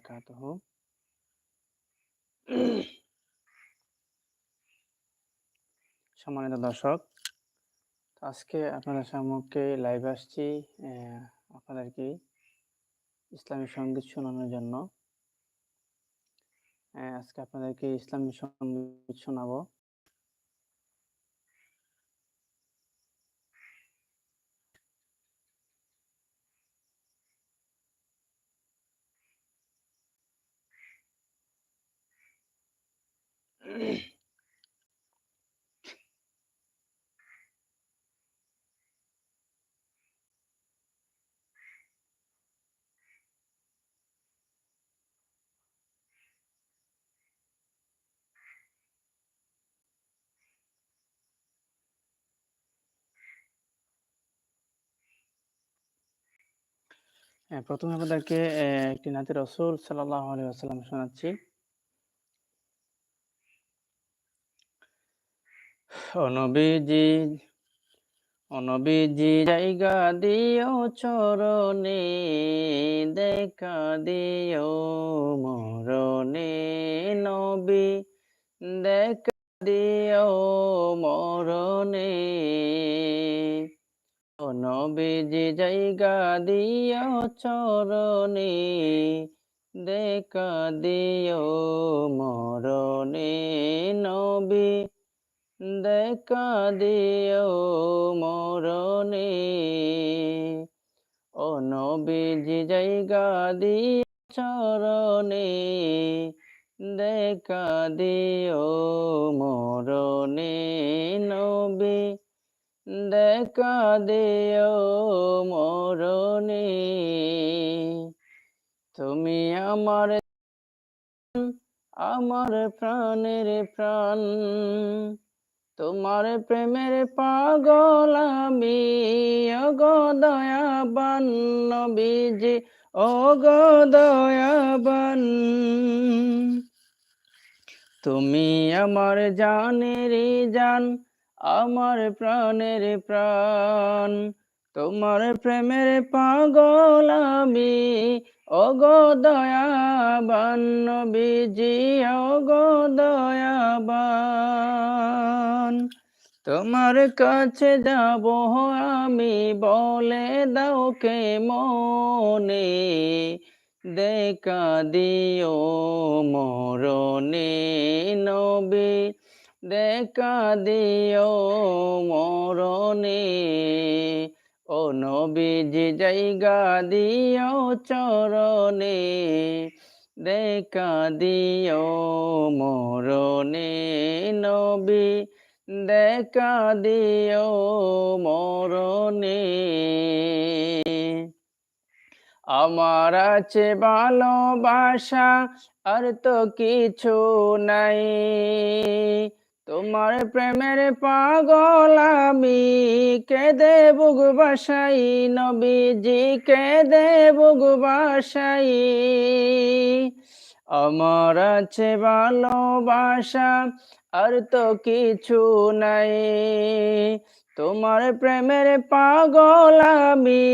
বারাকাতুহু সম্মানিত দর্শক আজকে আপনাদের সম্মুখে লাইভ আসছি আপনাদেরকে ইসলামী সংগীত শোনানোর জন্য। আজকে আপনাদেরকে ইসলামী সংগীত শোনাবো। প্রথমে আপনাদেরকে একটি নাতি রসুল সাল্লাহ আলী আসাল্লাম শোনাচ্ছি। ও নবীজি ও নবীজি জায়গা দিও, চরণে দেখা দিও, মরণে নবী দেখা দিও, মরণে নবীজি জায়গা দিও, চরণে দেখা দিও, মরণে নবী দেখা দিও মরণে। ও নবীজি জায়গা দিও চরণে দেখা দিও মরণে নবী। দেখা দিও মরণে। তুমি আমার আমার প্রাণের প্রাণ। তোমার প্রেমের পাগল আমি অগো দয়াবান নবীজি অগো দয়াবান। তুমি আমার জানের জান, আমার প্রাণের প্রাণ। তোমার প্রেমের পাগল আমি অগো দয়াবান নবীজি অগো দয়াবান। তোমার কাছে যাব আমি, বলে দাও কে মনে দেখা দিও মরণে নবী, দেখা দিও মরণে। ও নবীজি জায়গা দিও চরণে, দেখা দিও মরণে। নবী, দেখা দিও মরণে। আমার আছে ভালোবাসা, আর তো কিছু নাই। তোমার প্রেমের পাগল আমি। কেঁদে বুক নবীজি, কেঁদে বুক আমার আছে ভালোবাসা, আর তো কিছু নাই। তোমার প্রেমের পাগল আমি।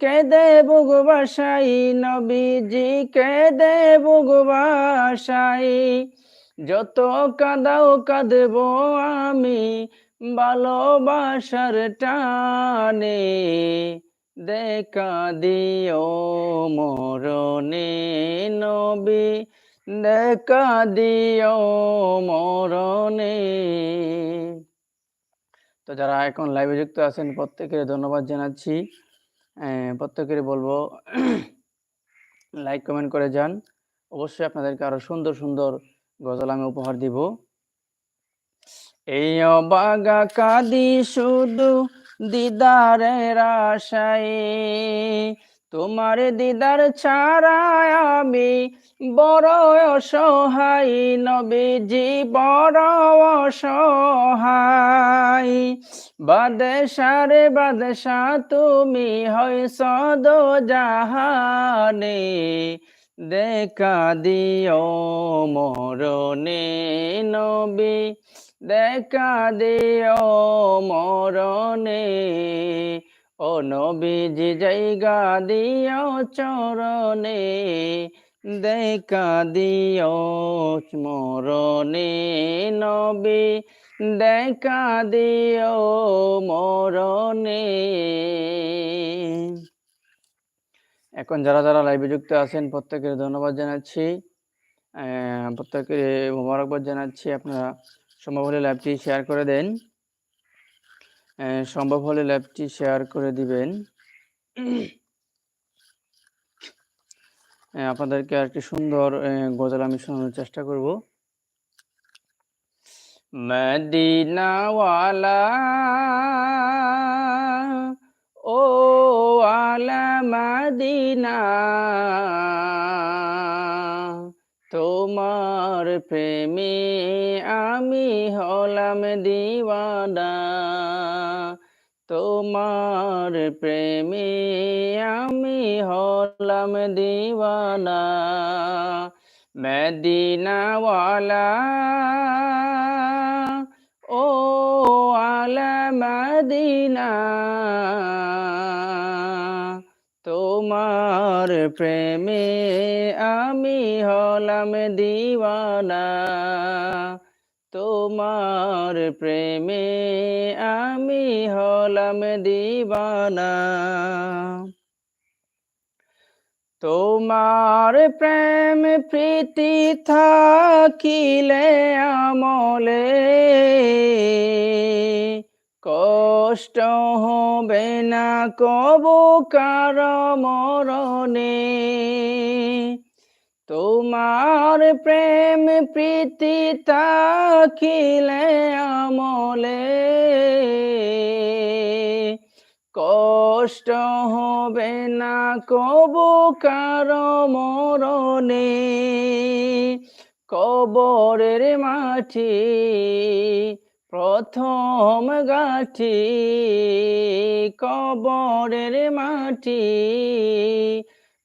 কেঁদে বুক নবীজি, কেঁদে বুক যত কাদাও কাঁদব আমি ভালোবাসার টানে। দেখা দিও মরণে নবী, দেখা দিও মরণে। তো যারা এখন লাইভে যুক্ত আছেন, প্রত্যেকের ধন্যবাদ জানাচ্ছি। প্রত্যেকের বলব লাইক কমেন্ট করে যান। অবশ্যই আপনাদেরকে আরও সুন্দর সুন্দর গজল আমি উপহার দিব। এই অবাগা কাদি শুধু দিদারের আশায়। তোমার দিদার ছাড়া আমি বড় অসহায়, নবীজি বড় অসহায়। বাদশারে বাদশা তুমি হয় সদ জাহানে দেখা দিও মরণে নবী, দেখা দিও মরণে। ও নবীজি, জায়গা দিও চরণে, দেখা দিও মরণে নবী, দেখা দিও মরণে। এখন যারা যারা লাইভে যুক্ত আছেন প্রত্যেকের ধন্যবাদ জানাচ্ছি। প্রত্যেকের প্রত্যেকে মোবারকবাদ জানাচ্ছি। আপনারা সম্ভব হলে লাইভটি শেয়ার করে দেন। সম্ভব হলে লাইভটি শেয়ার করে দিবেন। আপনাদেরকে একটি সুন্দর আহ, গজল আমি শোনানোর চেষ্টা করব। মদিনাওয়ালা ও আলা মদিনা। তোমার প্রেমে আমি হলাম দিওয়ানা। তোমার প্রেমে আমি হলাম দিওয়ানা। মদিনাওয়ালা। ও আলা তোমার প্রেমে আমি হলাম দিওয়ানা। তোমার প্রেমে আমি হলাম দিওয়ানা। তোমার প্রেম প্রীতি থাকিলে আমলে। কষ্ট হবে না কবু কার মরণে। তোমার প্রেম প্রীতি থাকিলে আমলে। কষ্ট হবে না কবু কার মরণে। কবরের মাটি প্রথম গাঠি কবরের মাটি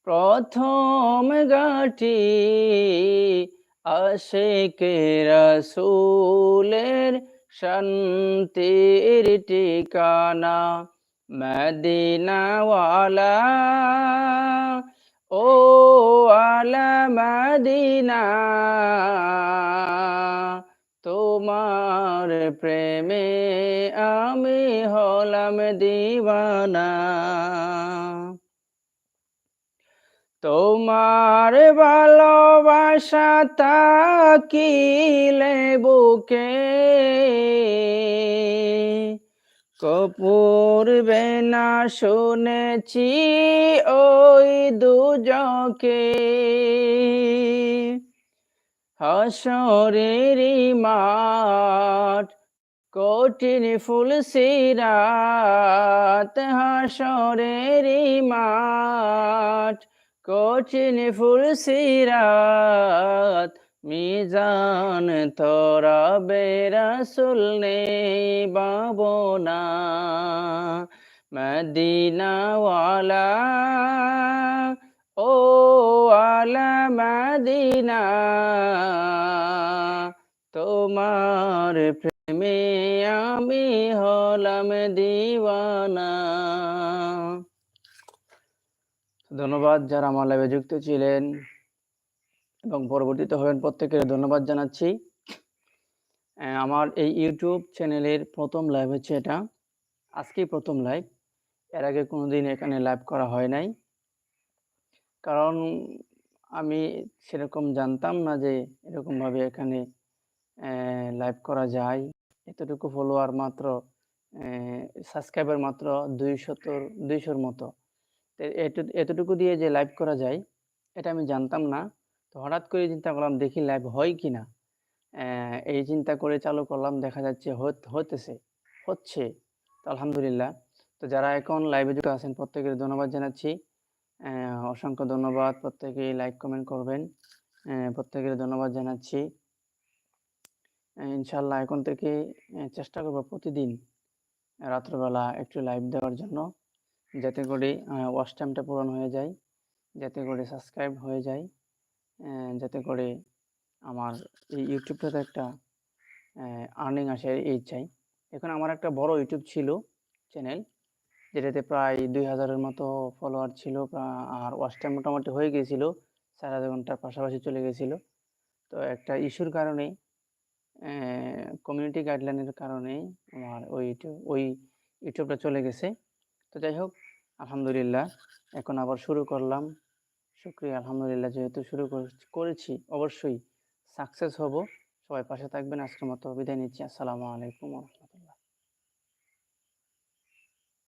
প্রথম গাঠি আশেকে রসুলের শান্তির ঠিকানা মদিনাওয়ালা ও আলা মদিনা। তোমার প্রেমে আমি হলাম দিবানা। তোমার ভালোবাসা তাকিলে বুকে কপুর বেনা শুনেছি ওই দুজকে হাসরেরই মাঠ, কঠিন ফুল সিরাত হাসরেরই মাঠ, কঠিন ফুল সিরাত, মিজান তোরা বেরাসুল নেই বাবনা মদিনাওয়ালা, ও আলা মদিনা। ধন্যবাদ যারা আমার লাইভে যুক্ত ছিলেন এবং পরবর্তীতে হবেন প্রত্যেকের ধন্যবাদ জানাচ্ছি। আমার এই ইউটিউব চ্যানেলের প্রথম লাইভ হচ্ছে এটা। আজকেই প্রথম লাইভ এর আগে কোনোদিন এখানে লাইভ করা হয় নাই। কারণ আমি সেরকম জানতাম না যে এরকমভাবে এখানে লাইভ করা যায়। এতটুকু ফলোয়ার মাত্র সাবস্ক্রাইবার মাত্র দুইশতর দুইশোর মতো। এতটুকু দিয়ে যে লাইভ করা যায়, এটা আমি জানতাম না। তো হঠাৎ করে চিন্তা করলাম, দেখি লাইভ হয় কি না? এই চিন্তা করে চালু করলাম, দেখা যাচ্ছে হত- হতেছে, হচ্ছে। আলহামদুলিল্লাহ। তো যারা এখন লাইভে যুক্ত আছেন, প্রত্যেকের ধন্যবাদ জানাচ্ছি। অসংখ্য ধন্যবাদ প্রত্যেকেই লাইক কমেন্ট করবেন। প্রত্যেকের ধন্যবাদ জানাচ্ছি। ইনশাল্লাহ এখন থেকে চেষ্টা করব প্রতিদিন রাত্রবেলা একটু লাইভ দেওয়ার জন্য। যাতে করে ওয়াচ টাইমটা পূরণ হয়ে যায়, যাতে করে সাবস্ক্রাইব হয়ে যায় যাতে করে আমার এই ইউটিউবটাতে একটা আর্নিং আসে, এই চাই। এখন আমার একটা বড় ইউটিউব ছিল চ্যানেল যেটাতে প্রায় দুই হাজারের মতো ফলোয়ার ছিল আর ওয়াচ টাইম মোটামুটি হয়ে গিয়েছিল, চার আধ ঘণ্টার পাশাপাশি চলে গেছিল তো একটা ইস্যুর কারণে কমিউনিটি গাইডলাইনের কারণেই আমার ওই ইউটিউব ওই ইউটিউবটা চলে গেছে। তো যাই হোক, আলহামদুলিল্লাহ, এখন আবার শুরু করলাম। শুক্রিয়া, আলহামদুলিল্লাহ, যেহেতু শুরু কর- করেছি, অবশ্যই সাকসেস হব। সবাই পাশে থাকবেন, আজকের মতো বিদায় নিচ্ছি। আসসালামু আলাইকুম